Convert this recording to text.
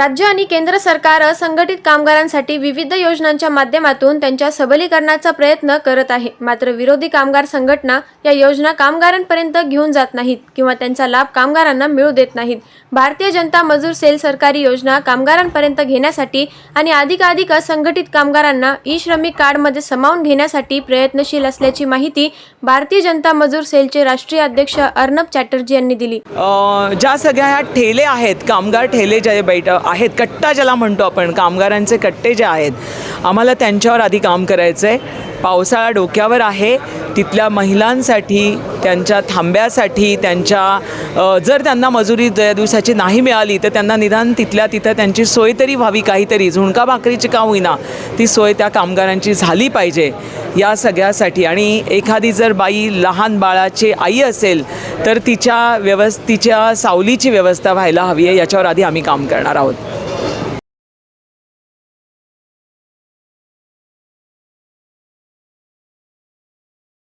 राज्य आणि केंद्र सरकार असंघटित कामगारांसाठी विविध योजनांच्या माध्यमातून त्यांच्या सबलीकरणाचा प्रयत्न करत आहे. मात्र विरोधी कामगार संघटना या योजना कामगारांपर्यंत घेऊन जात नाहीत किंवा त्यांचा लाभ कामगारांना मिळू देत नाहीत. भारतीय जनता मजूर सेल सरकारी योजना कामगारांपर्यंत घेण्यासाठी आणि अधिकाधिक असंघटित कामगारांना ई श्रमिक कार्डमध्ये सामावून घेण्यासाठी प्रयत्नशील असल्याची माहिती भारतीय जनता मजूर सेलचे राष्ट्रीय अध्यक्ष अर्णब चॅटर्जी यांनी दिली. ज्या सगळ्या ह्या ठेले आहेत कामगार ठेले जे बैठ आहेत कट्टा ज्याला म्हणतो आपण कामगारांचे कट्टे जे आहेत आम्हाला त्यांच्यावर आधी काम करायचं आहे पावसाळा डोक्यावर आहे तिथल्या महिलांसाठी त्यांच्या थांब्यासाठी त्यांच्या जर त्यांना मजुरी त्या दिवसाची नाही मिळाली तर त्यांना निदान तिथल्या तिथं त्यांची सोय तरी व्हावी काहीतरी. झुणका भाकरीची का होईना ती सोय त्या कामगारांची झाली पाहिजे या सगळ्यासाठी. आणि एखादी जर बाई लहान बाळाची आई असेल तर तिच्या व्यवस्थ तिच्या सावलीची व्यवस्था व्हायला हवी आहे. याच्यावर आधी आम्ही काम करणार आहोत.